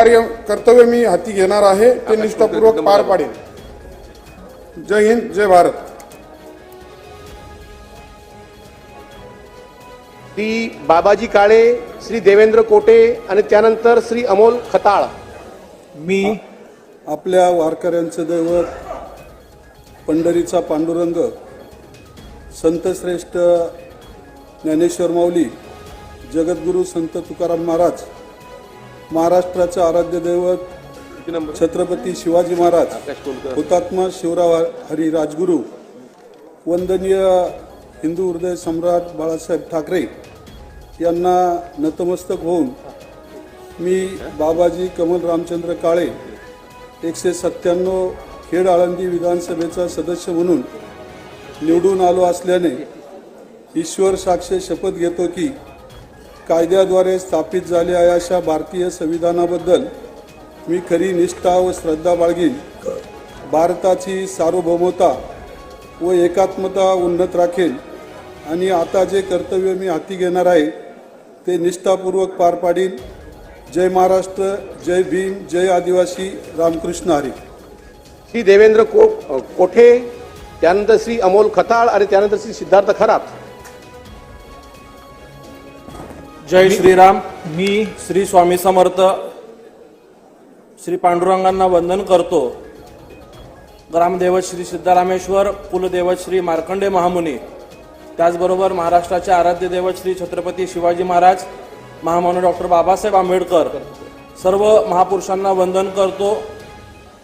कार्य कर्तव्य मी हाती घेणार आहे ते निष्ठापूर्वक पार पाडेन. जय हिंद जय भारत. श्री बाबाजी काळे श्री देवेंद्र कोटे आणि त्यानंतर श्री अमोल खताळ. मी आपल्या वारकऱ्यांचं दैवत पंढरीचा पांडुरंग संतश्रेष्ठ ज्ञानेश्वर माऊली जगद्गुरू संत तुकाराम महाराज महाराष्ट्राचं आराध्य दैवत छत्रपती शिवाजी महाराज हुतात्मा शिवराव हरी राजगुरू वंदनीय हिंदू हृदय सम्राट बाळासाहेब ठाकरे यांना नतमस्तक होऊन मी बाबाजी कमल रामचंद्र काळे एकशे सत्त्याण्णव खेड आळंदी विधानसभेचा सदस्य म्हणून निवडून आलो असल्याने ईश्वर साक्ष शपथ घेतो की कायद्याद्वारे स्थापित झाले आहे अशा भारतीय संविधानाबद्दल मी खरी निष्ठा व श्रद्धा बाळगीन. भारताची सार्वभौमता व एकात्मता उन्नत राखेल आणि आता जे कर्तव्य मी हाती घेणार आहे ते निष्ठापूर्वक पार पाडीन. जय महाराष्ट्र जय भीम जय आदिवासी रामकृष्ण हरी. श्री देवेंद्र को कोठे? त्यानंतर श्री अमोल खताळ आणि त्यानंतर श्री सिद्धार्थ खरात. जय श्रीराम. मी श्री स्वामी समर्थ. श्री पांडुरंगांना वंदन करतो. ग्रामदेवत श्री सिद्धारामेश्वर कुलदेवत श्री मार्कंडे महामुनी. त्याचबरोबर महाराष्ट्राचे आराध्य देवत श्री छत्रपती शिवाजी महाराज महामानव डॉक्टर बाबासाहेब आंबेडकर. सर्व महापुरुषांना वंदन करतो.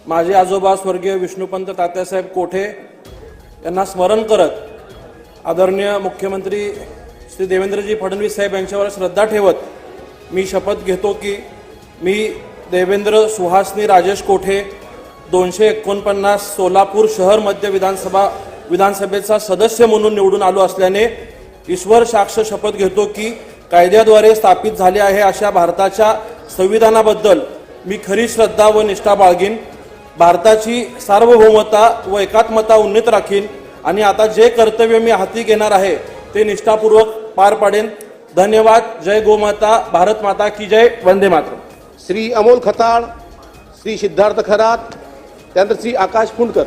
माझे आजोबा स्वर्गीय विष्णुपंत तात्यासाहेब कोठे यांना स्मरण करत आदरणीय मुख्यमंत्री श्री देवेंद्रजी फडणवीस साहेब यांच्यावर श्रद्धा ठेवत मी शपथ घेतो की मी देवेंद्र सुहासनी राजेश कोठे दोनशे एकोणपन्नास सोलापूर शहर मध्य विधानसभा विधानसभेचा सदस्य म्हणून निवडून आलो असल्याने ईश्वर साक्ष शपथ घेतो की कायद्याद्वारे स्थापित झाले आहे अशा भारताच्या संविधानाबद्दल मी खरी श्रद्धा व निष्ठा बाळगीन. भारताची सार्वभौमता व एकात्मता उन्नीत राखीन. आणि आता जे कर्तव्य मी हाती घेणार आहे ते निष्ठापूर्वक पार पाडेन. धन्यवाद. जय गोमाता भारत माता की जय. वंदे मातरम. श्री अमोल खताळ श्री सिद्धार्थ खरात त्यानंतर श्री आकाश फुंडकर.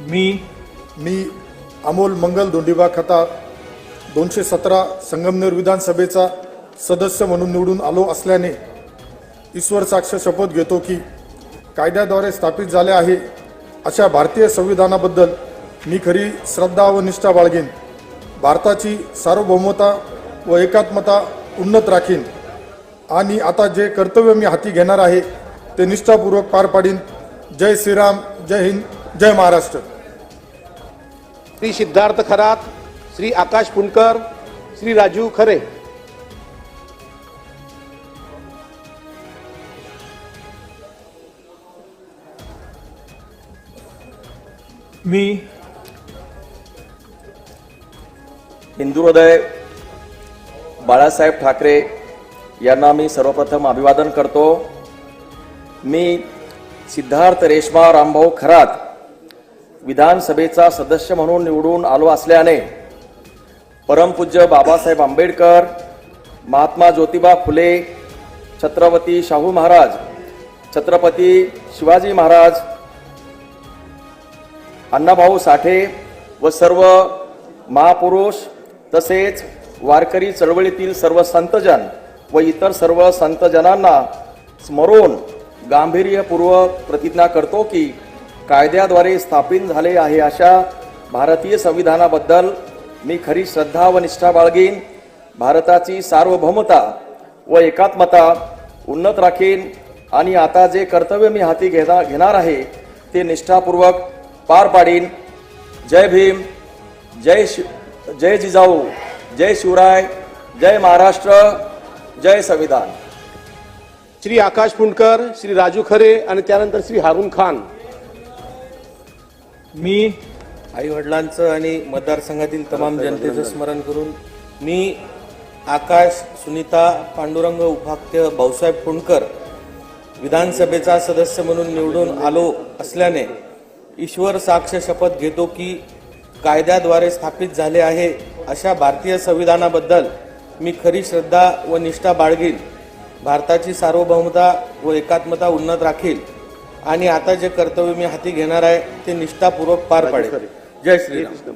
मी मी अमोल मंगल दोंडीबा खता दोनशे सतरा संगमनेर विधानसभेचा सदस्य म्हणून निवडून आलो असल्याने ईश्वर साक्ष शपथ घेतो की कायद्याद्वारे स्थापित झाले आहे अशा भारतीय संविधानाबद्दल मी खरी श्रद्धा व निष्ठा बाळगेन. भारताची सार्वभौमता व एकात्मता उन्नत राखीन. आणि आता जे कर्तव्य मी हाती घेणार आहे ते निष्ठापूर्वक पार पाडीन. जय श्रीराम जय हिंद जय महाराष्ट्र. श्री सिद्धार्थ खरात श्री आकाश फुंडकर श्री राजू खरे. मी हिंदू हृदय बाळासाहेब ठाकरे यांना मी सर्वप्रथम अभिवादन करतो. मी सिद्धार्थ रेश्मा रामभाऊ खरात विधानसभेचा सदस्य म्हणून निवडून आलो असल्याने परमपूज्य बाबासाहेब आंबेडकर महात्मा ज्योतिबा फुले छत्रपती शाहू महाराज छत्रपती शिवाजी महाराज अण्णाभाऊ साठे व सर्व महापुरुष तसेच वारकरी चळवळीतील सर्व संतजन व इतर सर्व संतजनांना स्मरून गांभीर्यपूर्वक प्रतिज्ञा करतो की कायद्याद्वारे स्थापित झाले आहे अशा भारतीय संविधानाबद्दल मी खरी श्रद्धा व निष्ठा बाळगीन. भारताची सार्वभौमता व एकात्मता उन्नत राखीन. आणि आता जे कर्तव्य मी हाती घेता घेणार आहे ते निष्ठापूर्वक पार पाडीन. जय भीम. जय शिव जय जिजाऊ जय शिवराय जय महाराष्ट्र जय संविधान. श्री आकाश फुंडकर श्री राजू खरे आणि त्यानंतर श्री हारून खान. मी आई वडिलांचं आणि मतदारसंघातील तमाम जनतेचं स्मरण करून मी आकाश सुनीता पांडुरंग उपाख्य भाऊसाहेब फुंडकर विधानसभेचा सदस्य म्हणून निवडून आलो असल्याने ईश्वर साक्ष शपथ घेतो की कायद्याद्वारे स्थापित झाले आहे अशा भारतीय संविधानाबद्दल मी खरी श्रद्धा व निष्ठा बाळगीन. भारताची सार्वभौमता व एकात्मता उन्नत राखील आणि आता जे कर्तव्य मी हाती घेणार आहे ते निष्ठापूर्वक पार पाडेल जय श्रीराम.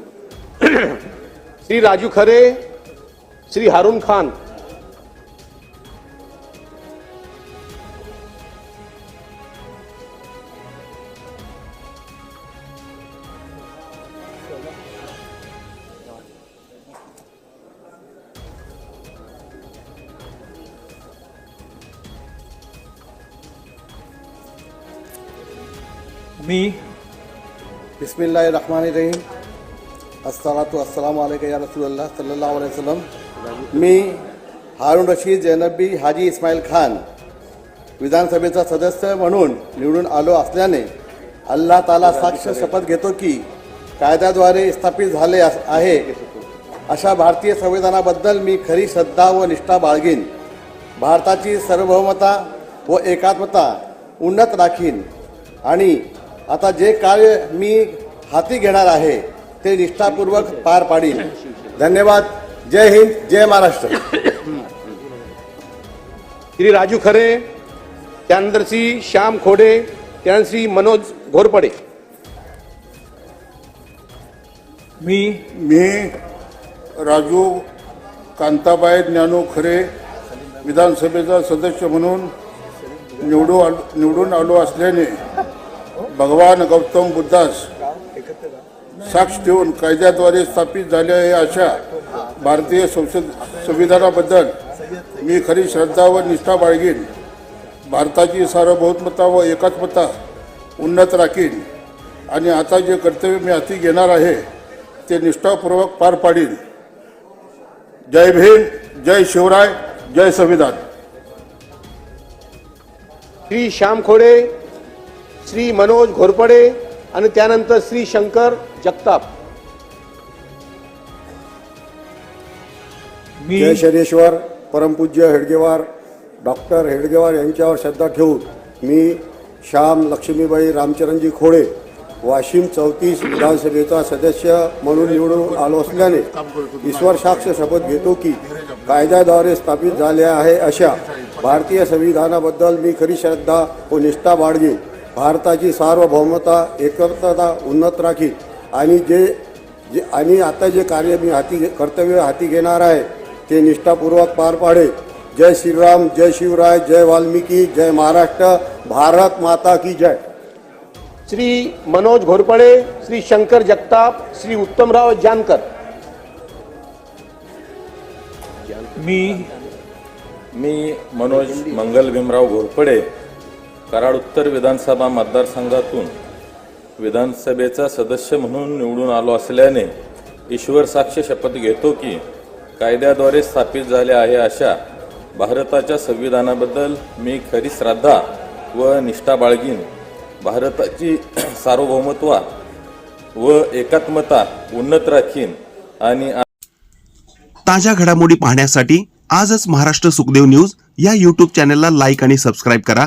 श्री राजू खरे श्री हारून खान. मी बिस्मिल्लाहिर्रहमानिर्रहीम। अस्सलातु अस्सलामु अलैका या रसूलल्लाह सल्ला वसलम मी हारून रशीद जैनबी हाजी इस्माईल खान विधानसभेचा सदस्य म्हणून निवडून आलो असल्याने अल्लाह ताला साक्ष शपथ घेतो की कायद्याद्वारे स्थापित झाले अस- आहे. अशा भारतीय संविधानाबद्दल मी खरी श्रद्धा व निष्ठा बाळगीन. भारताची सार्वभौमता व एकात्मता उन्नत राखीन आणि आता जे कार्य मी हाती घेणार आहे ते निष्ठापूर्वक पार पाडीन. धन्यवाद. जय हिंद जय महाराष्ट्र. श्री राजू खरे त्यानंतर श्री श्याम खोडे त्यानंतर श्री मनोज घोरपडे. मी मी राजू कांताबाई ज्ञानू खरे विधानसभेचा सदस्य म्हणून निवडून आलो निवडून आलो असल्याने भगवान गौतम बुद्धास साक्ष ठेवून कायद्याद्वारे स्थापित झाले आहे अशा भारतीय संसद संविधानाबद्दल मी खरी श्रद्धा व निष्ठा बाळगीन. भारताची सार्वभौमता व एकात्मता उन्नत राखीन. आणि आता जे कर्तव्य मी हाती घेणार आहे ते निष्ठापूर्वक पार पाडीन. जय भीम जय शिवराय जय संविधान. श्री श्याम खोडे श्री मनोज घोरपडे आणि त्यानंतर श्री शंकर जगताप. मी जय शनेश्वर परमपूज्य हेडगेवार डॉक्टर हेडगेवार यांच्यावर श्रद्धा ठेवून मी श्याम लक्ष्मीबाई रामचरणजी खोडे वाशिम चौतीस विधानसभेचा सदस्य म्हणून निवडून आलो असल्याने ईश्वर साक्ष शपथ घेतो की कायद्याद्वारे स्थापित झाले आहे अशा भारतीय संविधानाबद्दल मी खरी श्रद्धा व निष्ठा बाळगीन. भारताची सार्वभौमता एकत्रता उन्नत राखीन आणि जे जे आणि आता जे कार्य मी हाती कर्तव्य हाती घेणार आहे ते निष्ठापूर्वक पार पाडे. जय श्रीराम जय शिवराय जय वाल्मिकी जय महाराष्ट्र भारत माता की जय. श्री मनोज घोरपडे श्री शंकर जगताप श्री उत्तमराव जानकर. मी मी मनोज मंगल भीमराव घोरपडे कराड उत्तर विधानसभा मतदारसंघातून विधानसभेचा सदस्य म्हणून निवडून आलो असल्याने ईश्वर साक्ष शपथ घेतो की कायद्याद्वारे स्थापित झाले आहे अशा भारताच्या संविधानाबद्दल मी खरी श्रद्धा व निष्ठा बाळगीन. भारताची सार्वभौमत्वा व एकात्मता उन्नत राखीन आणि ताज्या घडामोडी पाहण्यासाठी आजच महाराष्ट्र सुखदेव न्यूज या यूट्यूब चॅनलला लाईक आणि सबस्क्राईब करा.